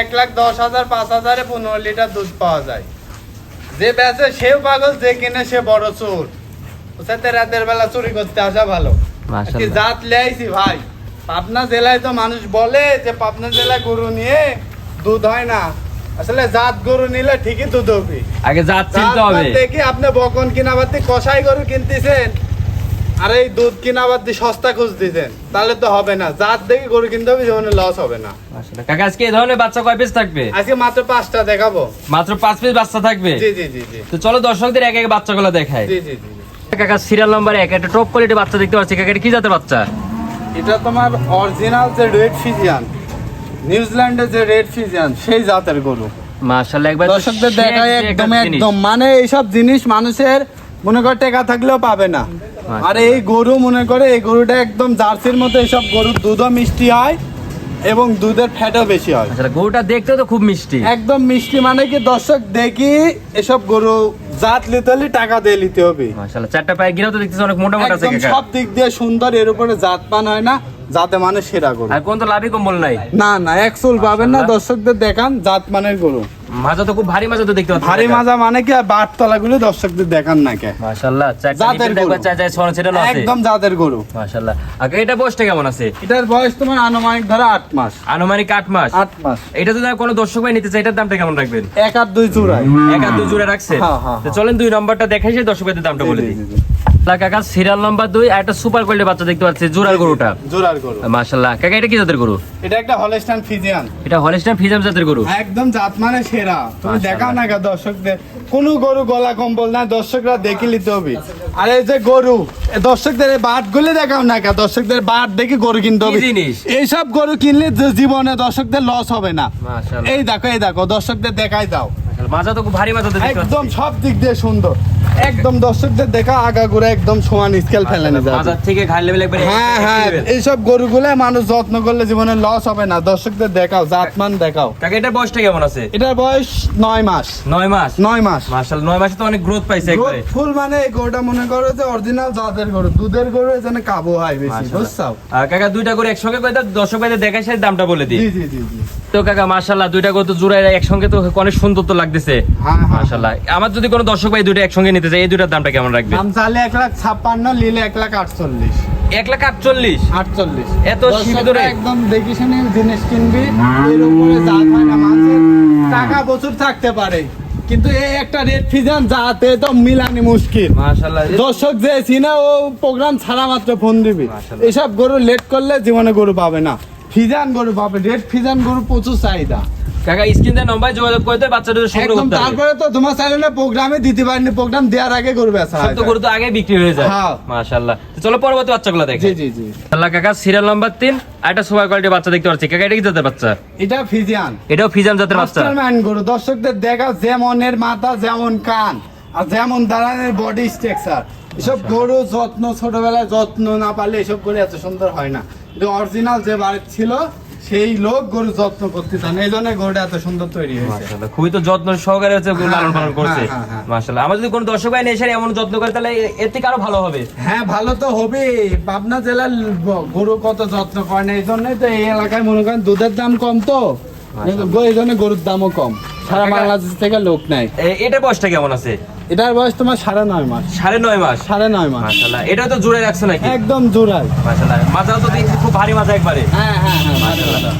এক লাখ দশ হাজার পাঁচ হাজারে পনেরো লিটার দুধ পাওয়া যায়। যে বেচে সেও পাগল যে কিনে সে বড় চোর। ওসাতে রাতের বেলা চুরি করতে আসা ভালো। কি জাত লেয়াইছি ভাই। পাবনা জেলায় তো মানুষ বলে যে পাবনা জেলায় গরু নিয়ে দুধ হয় না। আসলে জাত গরু নিলে ঠিকই দুধ হবে। আগে জাত চিনতে হবে। দেখি আপনি বকন কিনা বাদ কষাই গরু কিনতেছেন। আর এই দুধ কিনা বাদ দিয়ে সস্তা খুঁজ দিতেন। তাহলে তো হবে না। জাত দেখে গরু কিনতে হবে জীবনে লস হবে না। কাকা আজকে এই ধরনের বাচ্চা কয় পিস থাকবে? আজকে মাত্র পাঁচটা দেখাবো। মাত্র পাঁচ পিস বাচ্চা থাকবে? জি জি জি জি। তো চলো দর্শকদের এক এক বাচ্চাগুলো দেখায় জি জি জি। কাকা সিরিয়াল নাম্বার এক একটা টপ কোয়ালিটি বাচ্চা দেখতে পাচ্ছি। কাকা কি জাতের বাচ্চা? এটা তোমার অরিজিনাল যে রেড ফিজিয়ান নিউজিল্যান্ডের যে রেড ফিজিয়ান সেই জাতের গরু। মাশাআল্লাহ একবার দর্শকদের দেখায় একদম একদম। মানে এইসব জিনিস মানুষের মনে করে টেকা থাকলেও পাবে না। আর এই গরু মনে করে এই গরুটা একদম জার্সির মতো এসব গরুর দুধও মিষ্টি হয় এবং দুধের ফ্যাটও বেশি হয়। আচ্ছা গরুটা দেখতে তো খুব মিষ্টি। একদম মিষ্টি মানে কি দর্শক দেখি এসব গরু জাত নিতে হলে টাকা দিয়ে নিতে হবে। মাশাআল্লাহ চারটা পায়ে গিরাও তো দেখতেছি অনেক মোটা মোটা থেকে। একদম সব দিক দিয়ে সুন্দর এর উপরে জাত পান হয় না। যাতে মানে সেরা গরু। আর কোন তো লাভই কম্বল নাই? না না এক চুল পাবেন না দর্শকদের দেখান জাত মানের গরু। মাজা তো খুব ভারী মাজা তো দেখতে পাচ্ছি ভারী। মাজা মানে কি আর বাট তলাগুলো দর্শকদের দেখান না কে। মাশাআল্লাহ জাতের গরু। ছড়া ছেটা আছে। একদম জাতের গরু। মাশাআল্লাহ। আর এটা বয়সটা কেমন আছে? এটার বয়স তোমার আনুমানিক ধরো আট মাস। আনুমানিক আট মাস। আট মাস। এটা যদি কোনো দর্শক ভাই নিতে চাই এটার দামটা কেমন রাখবেন? এক আর দুই চূড়ায়। এক আর দুই জোড়া রাখছে হ্যাঁ, হ্যাঁ, তো চলেন দুই নম্বরটা দেখাই সেই দর্শক ভাইদের দামটা বলে দিই। কাকা সিরিয়াল নাম্বার দুই একটা সুপার কোয়ালিটি বাচ্চা দেখতে পাচ্ছি গরুটা। গরু। কাকা এটা কি জাতের গরু? এটা একটা হলস্টাইন ফিজিয়ান এটা হলিস্টাইন জাতের গরু? একদম জাত মানে সেরা। তুমি দেখাও না দর্শকদের। কোন গরু গলা কম্বল না দর্শকরা দেখে নিতে হবে। আর এই যে গরু দর্শকদের বাট গুলি দেখাও না দর্শকদের বাট দেখে গরু কিনতে হবে। জিনিস? এইসব গরু কিনলে জীবনে দর্শকদের লস হবে না। এই দেখো এই দেখো দর্শকদের দেখাই দাও। মাজা তো ভারী মাজা একদম সব দিক দিয়ে সুন্দর। একদম দর্শকদের দেখা আগা ঘুরে একদম সমান স্কেল ফেলেনি যাবে। মাজার থেকে একবার হ্যাঁ হ্যাঁ এইসব গরুগুলো মানুষ যত্ন করলে জীবনে লস হবে না। দর্শকদের দেখাও জাতমান দেখাও। কাকা এটার বয়সটা কেমন আছে? এটার বয়স মাস। মাস? মাস। মাশাআল্লাহ মাসে তো অনেক গ্রোথ পাইছে একবারে। ফুল মানে এই গরুটা মনে করো যে অরিজিনাল জাতের গরু। দুধের গরু এখানে কাবু হয় বেশি। বুঝছাও? কাকা দুইটা করে একসঙ্গে দাও, দর্শক ভাইদের দেখাই সেই দামটা বলে দিই। জি জি জি তো কাকা মাশাআল্লাহ দুইটা করে তো জোড়ায় একসঙ্গে তো অনেক সুন্দর তো লাগতেছে। হ্যাঁ হ্যাঁ। মাশাআল্লাহ আমার যদি কোনো দর্শক ভাই দুইটা একসঙ্গে নিতে চাই এই দুইটার দামটা কেমন রাখবে? দাম চালে এক লাখ ছাপ্পান্ন লিলে এক লাখ আটচল্লিশ। এক লাখ আটচল্লিশ? আটচল্লিশ। এত সীমিত একদম দেখি শুনে জিনিস কিনবি। এর উপরে জাত হয় না টাকা প্রচুর থাকতে পারে। কিন্তু এই একটা রেট ফিজান যাতে তো মিলানি মুশকিল। দর্শক যে চিনা ও প্রোগ্রাম ছাড়া মাত্র ফোন দিবি। এসব গরু লেট করলে জীবনে গরু পাবে না। ফিজান গরু পাবে রেড ফিজান গরু প্রচুর চাহিদা। কাকা স্ক্রিনে নম্বর যোগাযোগ করে বাচ্চাদের সংগ্রহ করতে হবে তারপরে তো তোমার চ্যানেলে প্রোগ্রামে দিতে পারিনি প্রোগ্রাম দেওয়ার আগে গরু বেচা সব তো গরু তো আগে বিক্রি হয়ে যায়। হ্যাঁ। মাশাআল্লাহ। তো চলো পরবর্তী বাচ্চাগুলো দেখি। জি জি জি। আল্লাহ কাকা সিরিয়াল নাম্বার তিন আর একটা সুপার কোয়ালিটির বাচ্চা দেখতে পাচ্ছি। কাকা এটা কি জাতের বাচ্চা? এটা ফিজিয়ান। এটাও ফিজাম জাতের বাচ্চা। গরু দর্শকদের দেখা যেমনের মাথা যেমন কান আর যেমন দাঁড়ানোর বডি স্ট্রাকচার এসব গরু যত্ন ছোটবেলায় যত্ন না পারলে এসব গরু এত সুন্দর হয় না। কিন্তু অরিজিনাল যে বাড়ির ছিল সেই লোক গরু যত্ন করতে চান এই জন্য গরুটা এত সুন্দর তৈরি হয়েছে। খুবই তো যত্ন সহকারে হচ্ছে লালন পালন করছে। হ্যাঁ, হ্যাঁ, হ্যাঁ। মাশাআল্লাহ আমার যদি কোনো দর্শক ভাই এসে এমন যত্ন করে তাহলে এ- এর থেকে আরও ভালো হবে। হ্যাঁ ভালো তো হবে। পাবনা জেলার গরু কত যত্ন করে না এই জন্যই তো এই এলাকায় মনে করেন দুধের দাম কম তো। এই জন্য গরুর দামও কম। সারা বাংলাদেশ থেকে লোক নাই এটা বয়সটা কেমন আছে? এটার বয়স তোমার সাড়ে নয় মাস। সাড়ে নয় মাস? সাড়ে নয় মাস। এটা তো জোড়ায় রাখছে নাকি? একদম জোড়ায় মাথা তো দেখছি খুব ভারী মাথা একবারে। হ্যাঁ হ্যাঁ হ্যাঁ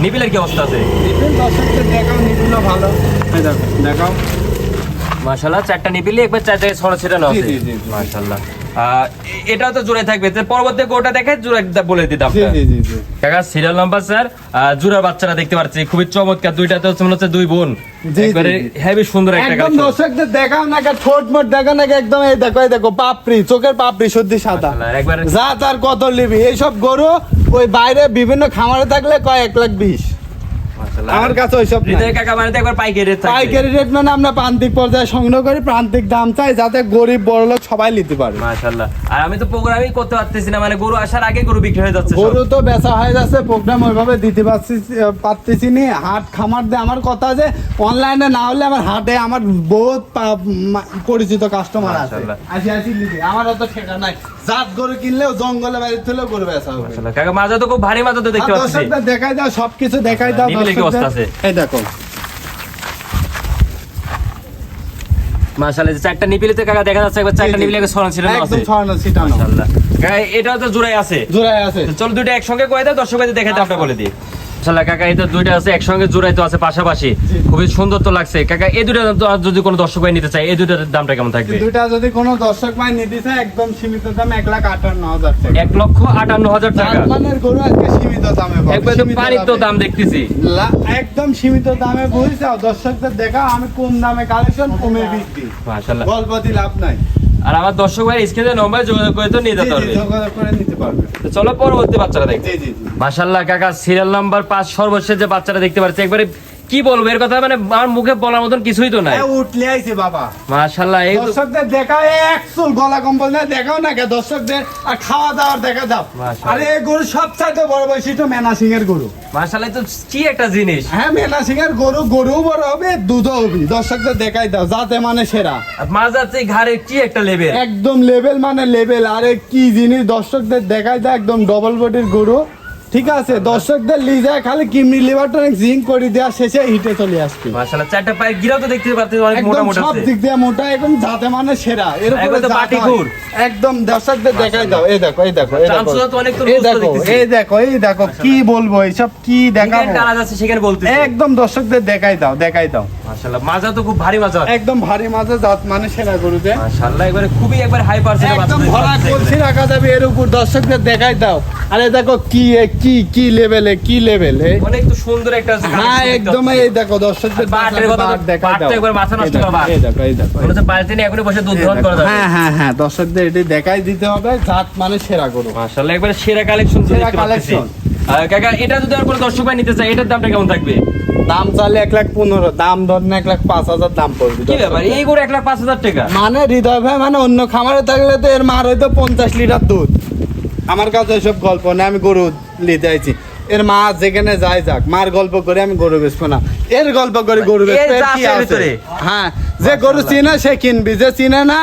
নিপিলের কি অবস্থা আছে? নিপিল দর্শকদের দেখাও নিপিলও ভালো। এই দেখো দেখাও। চারটা নিপিলে একবার চার জায়গায় ছড়া ছিটানো আছে। জি, এটাও তো জুড়ে থাকবে। পরবর্তী গোটা দেখে জুড়ে বলে দিতাম কাকা সিরিয়াল নাম্বার স্যার বাচ্চারা দেখতে পাচ্ছি খুবই চমৎকার। দুইটাতে হচ্ছে মনে হচ্ছে দুই বোন। হেভি সুন্দর একটা একদম দর্শকদের দেখাও না ঠোঁট মোট দেখাও না একদম এই দেখো এই দেখো পাপড়ি চোখের পাপড়ি সত্যি সাদা। যা তার কত লিবি এইসব গরু ওই বাইরে বিভিন্ন খামারে থাকলে কয় এক লাখ বিশ। আমার কাছে ওইসব কাকা মানে একবার পাইকারি থাকবে। পাইকারি রেট মানে আমরা প্রান্তিক পর্যায়ে সংগ্রহ করি প্রান্তিক দাম চাই যাতে গরিব বড় লোক সবাই নিতে পারে। মাশাআল্লাহ। আর আমি তো প্রোগ্রামই করতে পারতেছি না মানে গরু আসার আগে গরু বিক্রি হয়ে যাচ্ছে গরু তো বেচা হয়ে যাচ্ছে প্রোগ্রাম ওইভাবে দিতে পারছি পারতেছি নি। হাট খামার দিয়ে আমার কথা যে অনলাইনে না হলে আমার হাটে আমার বহুত পরিচিত কাস্টমার আছে। আসি আসি আমার অত ঠেকা নাই। জাত গরু কিনলেও জঙ্গলে গরু বেচা হবে। কাকা মাজা তো খুব ভারী মাজা তো দেখতে পাচ্ছি। দেখাই দাও সবকিছু দেখাই দাও এই দেখো। মাশাআল্লাহ চারটা নিপিলেতে কাকা দেখা যাচ্ছে একবার চারটা নিপিলে ছড়ানো ছিল একদম ছড়ানো ছিটানো। মাশাআল্লাহ। এটা তো জোড়ায় আছে। জোড়ায় আছে। চল দুটো একসঙ্গে কয়ে দাও দর্শক দেখাতে আপনি আচ্ছা। বলে দিই। কাকা এই তো দুইটা আছে একসঙ্গে জোড়াই তো আছে পাশাপাশি। খুবই সুন্দর তো লাগছে। কাকা এই দুইটা যদি কোনো দর্শক ভাই নিতে চায় এই দুইটার দামটা কেমন থাকবে? দুইটা যদি কোনো দর্শক ভাই নিতে চায় একদম সীমিত দাম এক লাখ আটান্ন হাজার টাকা। এক লক্ষ আটান্ন হাজার টাকা। গরু আজকে সীমিত দামে একবার পানির তো দাম। দেখতেছি। একদম সীমিত দামে বুঝছাও দর্শকদের দেখা আমি কম দামে কালেকশন কমে বিক্রি। মাশাআল্লাহ। গল্প লাভ নাই। আর আমার দর্শক ভাই স্ক্রিনে নম্বর যোগাযোগ করে তো নিতে পারবে। তো চলো পরবর্তী বাচ্চারা দেখ জি জি জি। মাশাল্লাহ কাকা সিরিয়াল নাম্বার পাঁচ সর্বশেষ যে বাচ্চারা দেখতে পাচ্ছি একবারে কি বলব? এর কথা মানে আমার মুখে বলার মতন কিছুই তো নাই। উঠলে আইছে বাবা। মাশাল্লাহ এই দর্শকদের দেখা এক চুল গলা কম্বল না দেখাও না দর্শকদের আর খাওয়া দাওয়ার দেখা দাও। আরে এই গরু সবচাইতে বড় বৈশিষ্ট্য মেনা সিং এর গরু। মাশাল্লাহ তো কি একটা জিনিস। হ্যাঁ মেনা সিং এর গরু গরু বড় হবে দুধও হবে। দর্শকদের দেখাই দাও যাতে মানে সেরা। মাঝাতে ঘাড়ে কি একটা লেভেল একদম লেভেল মানে লেভেল আরে কি জিনিস দর্শকদের দেখাই দাও একদম ডবল বডির গরু। ঠিক আছে দর্শকদের লিজায় খালি কিমনি লিভার টনিক জিঙ্ক করে দেওয়া শেষে হিটে চলে আসবে। মাশাল্লাহ চারটা পায়ের গিরাও তো দেখতে পাচ্ছি অনেক মোটা মোটা সব দিক দিয়ে মোটা একদম যাতে মানে সেরা এর উপরে তো জাত বাটি হয়। একদম দর্শকদের দেখাই দাও এই দেখো এই দেখো এই দেখো। তো অনেক তো এই দেখো এই দেখো এই দেখো কি বলব এইসব কি দেখাবো? কাজ আছে সেখানে বলতেছি। একদম দর্শকদের দেখাই দাও দেখাই দাও। মাশাল্লাহ মাজা তো খুব ভারী মাজা। একদম ভারী মাঝে জাত মানে সেরা গরুতে মাশাল্লাহ একবারে খুবই একবার হাই পার্সেন্ট একদম ভরা কলসি রাখা যাবে এর উপর দর্শকদের দেখাই দাও। আরে দেখো কি এ, কি কি লেভেলে কি লেভেল অনেক তো সুন্দর একটা হ্যাঁ একদম এই দেখো দর্শকদের বাটের কথা দাও। একবার মাথা নষ্ট এই দেখো এই দেখো নিয়ে বসে দুধ দহন করা হ্যাঁ হ্যাঁ হ্যাঁ দর্শকদের এটি দেখাই দিতে হবে জাত মানে সেরা গরু। মাশাআল্লাহ একবারে সেরা কালেকশন সেরা collection। কাকা এটা যদি আর কোনো দর্শক ভাই নিতে চায় এটার দামটা কেমন থাকবে? দাম চালে এক লাখ পনেরো দাম ধর না এক লাখ পাঁচ হাজার দাম পড়বে কি ব্যাপার? এই গরু এক লাখ পাঁচ হাজার টাকা। মানে হৃদয় ভাই মানে অন্য খামারে থাকলে তো এর মার হয়তো পঞ্চাশ লিটার দুধ। আমার কাছে এসব গল্প না আমি গরু নিতে আইছি। এর মা যেখানে যায় যাক মার গল্প করে আমি গরু বেচবো না। এর গল্প করে গরু বেচবো। হ্যাঁ যে গরু চিনে সে কিনবি। যে চিনে না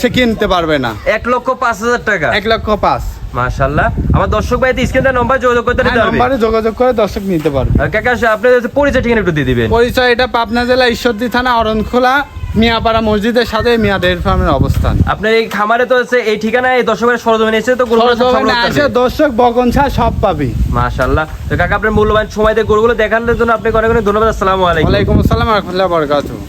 সে কিনতে পারবে না। এক লক্ষ পাঁচ হাজার টাকা। এক লক্ষ পাঁচ। মাশাআল্লাহ। আমার দর্শক ভাই স্ক্রিনে নম্বর যোগাযোগ করতে হ্যাঁ, নিতে পারবে? নম্বরে যোগাযোগ করে দর্শক নিতে পারবে। কাকা আপনি পরিচয় ঠিকানা একটু দিয়ে দিবেন। পরিচয় এটা পাবনা জেলা ঈশ্বরদী থানা অরণখোলা। মিয়াপাড়া মসজিদের সাথে মিয়া ডেয়ারি ফার্মের অবস্থান। আপনার এই খামারে তো আছে এই ঠিকানায় এই দর্শকের সরজমিনে এসে তো সরজমিনে এসে দর্শক বগনছা সব পাবি। মাশাআল্লাহ। তো কাকা আপনার মূল্যবান সময় দিয়ে গরুগুলো দেখানোর জন্য আপনাকে অনেক অনেক ধন্যবাদ। আসসালামু আলাইকুম। ওয়ালাইকুম আসসালাম রহমতুল্লাহ বরকাতুহ।